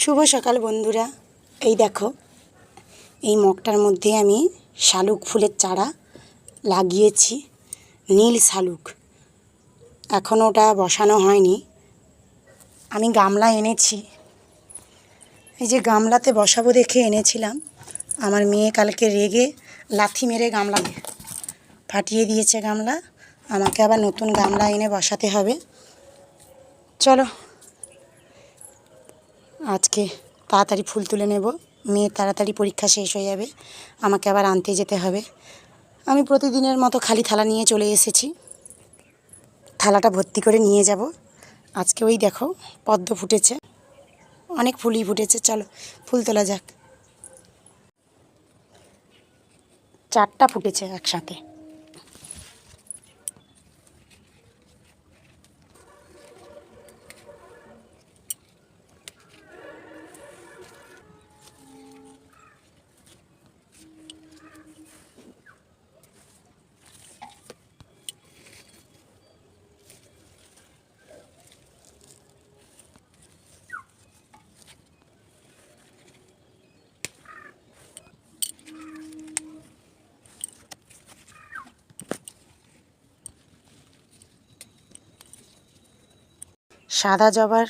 শুভ সকাল বন্ধুরা। এই দেখো, এই মগটার মধ্যে আমি শালুক ফুলের চারা লাগিয়েছি, নীল শালুক। এখনও ওটা বসানো হয়নি। আমি গামলা এনেছি। এই যে গামলাতে বসাবো দেখে এনেছিলাম। আমার মেয়ে কালকে রেগে লাথি মেরে গামলা ফাটিয়ে দিয়েছে গামলা। আমাকে আবার নতুন গামলা এনে বসাতে হবে। চলো আজকে তাড়াতাড়ি ফুল তুলে নেব। মেয়ের তাড়াতাড়ি পরীক্ষা শেষ হয়ে যাবে। আমাকে আবার আনতে যেতে হবে। আমি প্রতিদিনের মতো খালি থালা নিয়ে চলে এসেছি। থালাটা ভর্তি করে নিয়ে যাব। আজকে ওই দেখো, পদ্ম ফুটেছে। অনেক ফুলই ফুটেছে। চলো, ফুল তোলা যাক। চারটা ফুটেছে একসাথে। সাদা জবার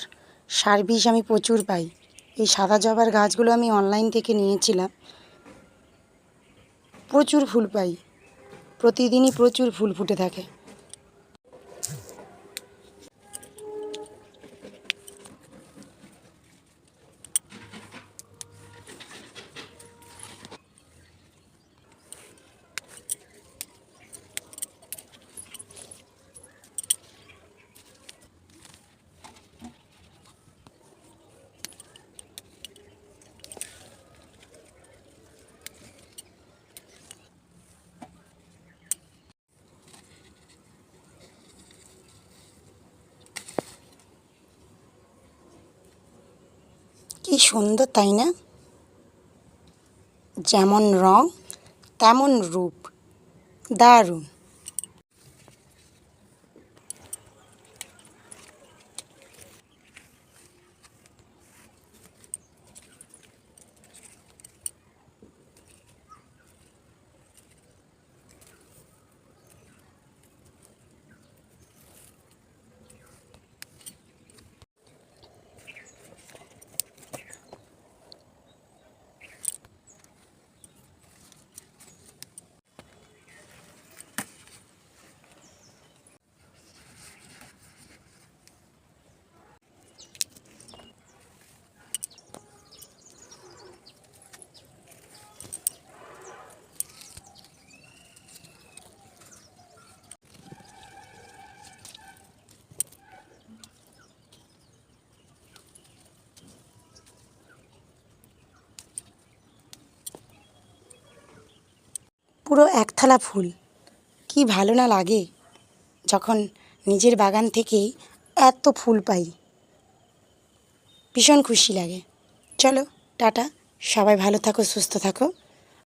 সার্ভিস আমি প্রচুর পাই। এই সাদা জবার গাছগুলো আমি অনলাইন থেকে নিয়েছিলাম। প্রচুর ফুল পাই। প্রতিদিনই প্রচুর ফুল ফুটে থাকে। কি সুন্দর তাই না? যেমন রং তেমন রূপ। দারুণ। পুরো একথালা ফুল। কি ভালো না লাগে যখন নিজের বাগান থেকেই এত ফুল পাই। ভীষণ খুশি লাগে। চলো, টাটা। সবাই ভালো থাকো, সুস্থ থাকো।